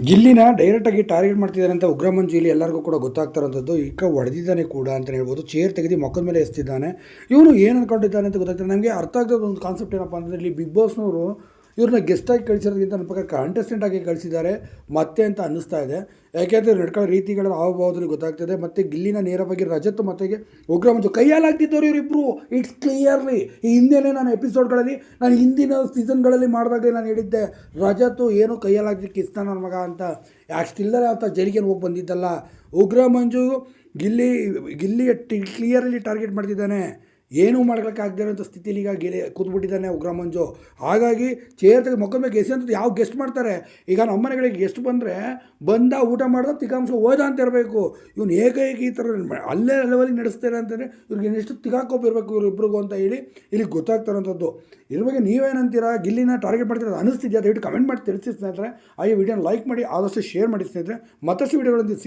ಗಿಲ್ಲಿನ ಡೈರೆಕ್ಟಾಗಿ ಟಾರ್ಗೆಟ್ ಮಾಡ್ತಿದ್ದಾರೆ ಅಂತ ಉಗ್ರ ಮಂಜು ಇಲ್ಲಿ ಎಲ್ಲರಿಗೂ ಕೂಡ ಗೊತ್ತಾಗ್ತಾರಂಥದ್ದು ಈಗ ಹೊಡೆದಿದ್ದಾನೆ ಕೂಡ ಅಂತ ಹೇಳ್ಬೋದು. ಚೇರ್ ತೆಗೆದು ಮೊಕ್ಕದ ಮೇಲೆ ಎಸ್ತಿದ್ದಾನೆ. ಇವನು ಏನು ಅನ್ಕೊಂಡಿದ್ದಾನೆ ಅಂತ ಗೊತ್ತಾಗ್ತದೆ ನಮಗೆ ಅರ್ಥ ಆಗ್ತದ ಒಂದು ಕಾನ್ಸೆಪ್ಟ್ ಏನಪ್ಪ ಅಂತಂದರೆ ಇಲ್ಲಿ ಬಿಗ್ ಬಾಸ್ನವರು ಇವ್ರನ್ನ ಗೆಸ್ಟಾಗಿ ಕಳಿಸಿರೋದಕ್ಕಿಂತ ನನ್ನ ಪ್ರಕಾರ ಕಾಂಟೆಸ್ಟೆಂಟ್ ಆಗಿ ಕಳಿಸಿದ್ದಾರೆ. ಮತ್ತೆ ಅಂತ ಅನ್ನಿಸ್ತಾ ಇದೆ. ಯಾಕೆಂದರೆ ನಡ್ಕೊಳ್ಳೋ ರೀತಿಗಳ ಹಾವಭಾವದಲ್ಲಿ ಗೊತ್ತಾಗ್ತದೆ. ಮತ್ತು ಗಿಲ್ಲಿನ ನೇರವಾಗಿ ರಜತ್ ಮತ್ತೆಗೆ ಉಗ್ರ ಮಂಜು ಕೈಯಾಲಾಗ್ತಿದ್ದವ್ರು ಇವರಿಬ್ಬರು ಇಟ್ಸ್ ಕ್ಲಿಯರ್ಲಿ ಈ ಹಿಂದೆನೇ ನಾನು ಎಪಿಸೋಡ್ಗಳಲ್ಲಿ ನಾನು ಹಿಂದಿನ ಸೀಸನ್ಗಳಲ್ಲಿ ಮಾಡಿದಾಗಲೇ ನಾನು ಹೇಳಿದ್ದೆ ರಜತ್ತು ಏನು ಕೈಯಲ್ಲಾಗ್ಲಿಕ್ಕೆ ಇಷ್ಟ ನನ್ನ ಮಗ ಅಂತ. ಯಾಕೆ ಅಂತ ಜೈಲಿಗೆ ಹೋಗಿ ಬಂದಿದ್ದಲ್ಲ. ಉಗ್ರ ಮಂಜು ಗಿಲ್ಲಿ, ಗಿಲ್ಲಿಯ ಟಿ ಕ್ಲಿಯರ್ಲಿ ಟಾರ್ಗೆಟ್ ಮಾಡ್ತಿದ್ದಾನೆ. ಏನೂ ಇರೋಂಥ ಸ್ಥಿತಿಲಿ ಈಗ ಗೆಲೆ ಕೂತ್ಬಿಟ್ಟಿದ್ದಾನೆ ಉಗ್ರ ಮಂಜು. ಹಾಗಾಗಿ ಚೇರ್ ತೆಗೆದು ಮೊಕ್ಕ ಮೇಲೆ ಗೆಸಿ ಅಂತ ಯಾವ ಗೆಸ್ಟ್ ಮಾಡ್ತಾರೆ? ಈಗ ನಮ್ಮ ಮನೆಗಳಿಗೆ ಗೆಸ್ಟ್ ಬಂದರೆ ಬಂದ ಊಟ ಮಾಡ್ದ ತಿಕಾಂಶ ಹೋದ ಅಂತ ಇರಬೇಕು. ಇವ್ನು ಏಕೈಕ ಈ ಥರ ಅಲ್ಲೇ ಲೆವೆಲಿಗೆ ನಡೆಸ್ತಾರೆ ಅಂತಂದರೆ ಇವ್ರಿಗೆ ಎಷ್ಟು ಇವ್ರು ಇಬ್ಬರಿಗೂ ಅಂತ ಹೇಳಿ ಇಲ್ಲಿ ಗೊತ್ತಾಗ್ತಾರಂಥದ್ದು ಇದ್ರ ಬಗ್ಗೆ ನೀವೇನಂತೀರಾ? ಗಿಲ್ಲಿನ ಟಾರ್ಗೆಟ್ ಮಾಡ್ತೀರಾ ಅನಿಸ್ತಿದ್ಯಾ? ದಯವಿಟ್ಟು ಕಮೆಂಟ್ ಮಾಡಿ ತಿಳಿಸಿ ಸ್ನೇಹಿತರೆ. ಆ ವಿಡಿಯೋನ ಲೈಕ್ ಮಾಡಿ, ಆದಷ್ಟು ಶೇರ್ ಮಾಡಿ ಸ್ನೇಹಿತರೆ. ಮತ್ತಷ್ಟು ವಿಡಿಯೋಗಳನ್ನು